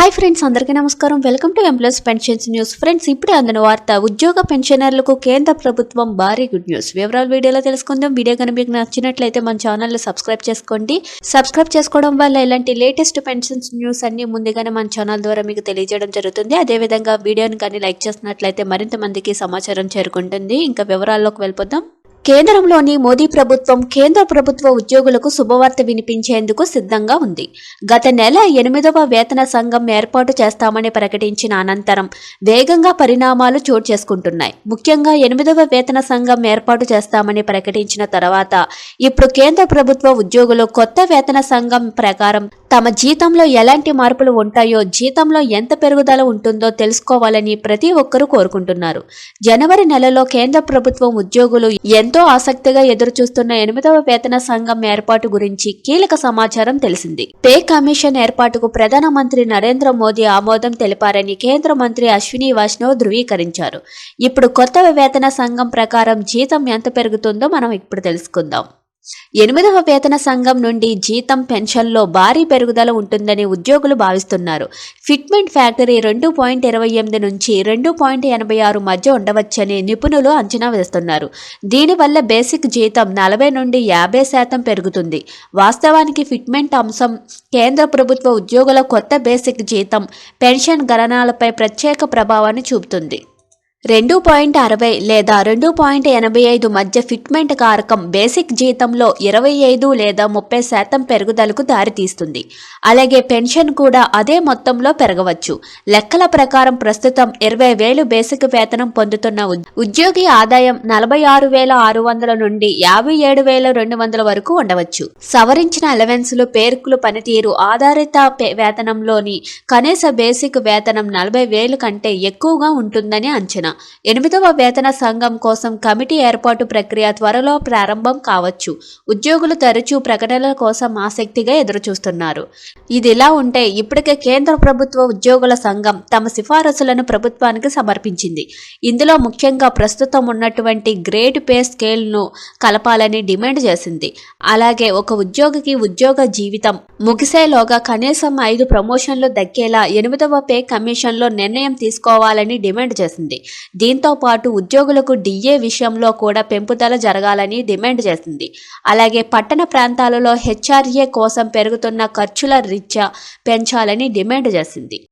Hi friends అందరికీ నమస్కారం. Welcome to employees pensions news. Friends ఇప్పుడే అందిన వార్త ఉద్యోగ పెన్షనర్లకు కేంద్ర ప్రభుత్వం భారీ గుడ్ న్యూస్. వివరాలు వీడియోలో తెలుసుకుందాం. వీడియో కనుక మీకు నచ్చినట్లయితే మన ఛానల్ని సబ్స్క్రైబ్ చేసుకోండి. సబ్స్క్రైబ్ చేసుకోవడం వల్ల ఇలాంటి లేటెస్ట్ పెన్షన్స్ న్యూస్ అన్ని ముందుగానే మన ఛానల్ ద్వారా మీకు తెలియజేయడం జరుగుతుంది. అదేవిధంగా వీడియోని కానీ లైక్ చేసినట్లయితే మరింత మందికి సమాచారం చేరుకుంటుంది. ఇంకా వివరాల్లోకి వెళ్ళిపోదాం. కేంద్రంలోని మోదీ ప్రభుత్వం కేంద్ర ప్రభుత్వ ఉద్యోగులకు శుభవార్త వినిపించేందుకు సిద్ధంగా ఉంది. గత నెల ఎనిమిదవ వేతన సంఘం ఏర్పాటు చేస్తామని ప్రకటించిన అనంతరం వేగంగా పరిణామాలు చోటు చేసుకుంటున్నాయి. ముఖ్యంగా ఎనిమిదవ వేతన సంఘం ఏర్పాటు చేస్తామని ప్రకటించిన తర్వాత ఇప్పుడు కేంద్ర ప్రభుత్వ ఉద్యోగులు కొత్త వేతన సంఘం ప్రకారం తమ జీతంలో ఎలాంటి మార్పులు ఉంటాయో జీతంలో ఎంత పెరుగుదల ఉంటుందో తెలుసుకోవాలని ప్రతి ఒక్కరూ కోరుకుంటున్నారు. జనవరి నెలలో కేంద్ర ప్రభుత్వం ఉద్యోగులు ఎంతో ఆసక్తిగా ఎదురుచూస్తున్న ఎనిమిదవ వేతన సంఘం ఏర్పాటు గురించి కీలక సమాచారం తెలిసింది. పే కమిషన్ ఏర్పాటుకు ప్రధానమంత్రి నరేంద్ర మోదీ ఆమోదం తెలిపారని కేంద్ర మంత్రి అశ్విని వైష్ణవ్ ధృవీకరించారు. ఇప్పుడు కొత్త వేతన సంఘం ప్రకారం జీతం ఎంత పెరుగుతుందో మనం ఇప్పుడు తెలుసుకుందాం. ఎనిమిదవ వేతన సంఘం నుండి జీతం పెన్షన్లో భారీ పెరుగుదల ఉంటుందని ఉద్యోగులు భావిస్తున్నారు. ఫిట్మెంట్ ఫ్యాక్టరీ రెండు పాయింట్ ఇరవై ఎనిమిది నుంచి రెండు పాయింట్ ఎనభై ఆరు మధ్య ఉండవచ్చని నిపుణులు అంచనా వేస్తున్నారు. దీనివల్ల బేసిక్ జీతం నలభై నుండి యాభై శాతం పెరుగుతుంది. వాస్తవానికి ఫిట్మెంట్ అంశం కేంద్ర ప్రభుత్వ ఉద్యోగుల కొత్త బేసిక్ జీతం పెన్షన్ గణనాలపై ప్రత్యేక ప్రభావాన్ని చూపుతుంది. రెండు పాయింట్ అరవై లేదా రెండు పాయింట్ ఎనభై ఐదు మధ్య ఫిట్మెంట్ కారకం బేసిక్ జీతంలో ఇరవై ఐదు లేదా ముప్పై శాతం పెరుగుదలకు దారితీస్తుంది. అలాగే పెన్షన్ కూడా అదే మొత్తంలో పెరగవచ్చు. లెక్కల ప్రకారం ప్రస్తుతం ఇరవై వేలు బేసిక్ వేతనం పొందుతున్న ఉద్యోగి ఆదాయం నలభై ఆరు వేల ఆరు వందల నుండి యాభై ఏడు వేల రెండు వందల వరకు ఉండవచ్చు. సవరించిన అలవెన్సులు పేర్కులు పనితీరు ఆధారిత వేతనంలోని కనీస బేసిక్ వేతనం నలభై వేలు కంటే ఎక్కువగా ఉంటుందని అంచనా. ఎనిమిదవ వేతన సంఘం కోసం కమిటీ ఏర్పాటు ప్రక్రియ త్వరలో ప్రారంభం కావచ్చు. ఉద్యోగులు తరచూ ప్రకటనల కోసం ఆసక్తిగా ఎదురుచూస్తున్నారు. ఇదిలా ఉంటే ఇప్పటికే కేంద్ర ప్రభుత్వ ఉద్యోగుల సంఘం తమ సిఫారసులను ప్రభుత్వానికి సమర్పించింది. ఇందులో ముఖ్యంగా ప్రస్తుతం ఉన్నటువంటి గ్రేడ్ పే స్కేల్ను కలపాలని డిమాండ్ చేసింది. అలాగే ఒక ఉద్యోగికి ఉద్యోగ జీవితం ముగిసేలోగా కనీసం ఐదు ప్రమోషన్లు దక్కేలా ఎనిమిదవ పే కమిషన్లో నిర్ణయం తీసుకోవాలని డిమాండ్ చేసింది. దీంతో పాటు ఉద్యోగులకు డిఏ విషయంలో కూడా పెంపుదల జరగాలని డిమాండ్ చేసింది. అలాగే పట్టణ ప్రాంతాలలో హెచ్ఆర్ఏ కోసం పెరుగుతున్న ఖర్చుల రీత్యా పెంచాలని డిమాండ్ చేసింది.